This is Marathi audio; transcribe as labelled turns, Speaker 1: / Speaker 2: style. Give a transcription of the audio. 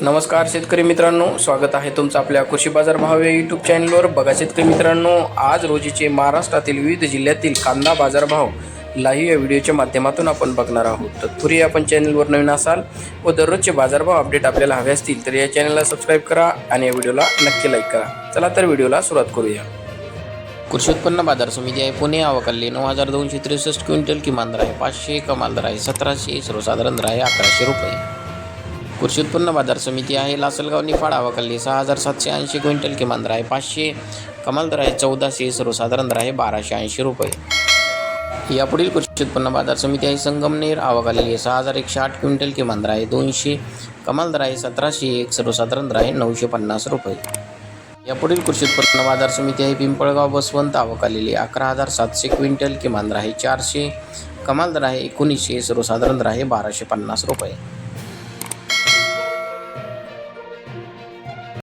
Speaker 1: नमस्कार शेतकरी मित्रांनो स्वागत आहे तुमचं आपल्या कृषी बाजार भाव या यूट्यूब चॅनलवर बघा शेतकरी मित्रांनो आज रोजीचे महाराष्ट्रातील विविध जिल्ह्यातील कांदा बाजारभाव लाईव्ह या व्हिडिओच्या माध्यमातून आपण बघणार आहोत. तत्पूर्वी आपण चॅनलवर नवीन असाल व दररोजचे बाजारभाव अपडेट आपल्याला हवे असतील तर या चॅनलला सबस्क्राईब करा आणि या व्हिडिओला नक्की लाईक करा. चला तर व्हिडिओला सुरुवात करूया. कृषी उत्पन्न बाजार समिती आहे पुणे आवकाली नऊ हजार दोनशे त्रेसष्ट क्विंटल किमान दर आहे पाचशे कमाल दर आहे सतराशे सर्वसाधारण दर आहे अकराशे रुपये. कृषी उत्पन्न बाजार समिती आहे. लासलगाव निफाड वकल्ली सहा हजार सातशे ऐंशी क्विंटल किमान दर आहे पाचशे कमाल दर आहे चौदाशे सर्वसाधारण दर आहे बाराशे ऐंशी रुपये. यापुढील कृषी उत्पन्न बाजार समिती आहे. संगमनेर आवकाली सहा हजार एकशे आठ क्विंटल किमान दर आहे दोनशे कमाल दर आहे सतराशे एक सर्वसाधारण दर आहे नऊशे पन्नास रुपये. यापुढील कृषी उत्पन्न बाजार समिती आहे. पिंपळगाव बसवंत आवक आलेली अकरा हजार सातशे क्विंटल किमान दर आहे चारशे कमाल दर आहे एकोणीसशे सर्वसाधारण दर आहे बाराशे पन्नास रुपये.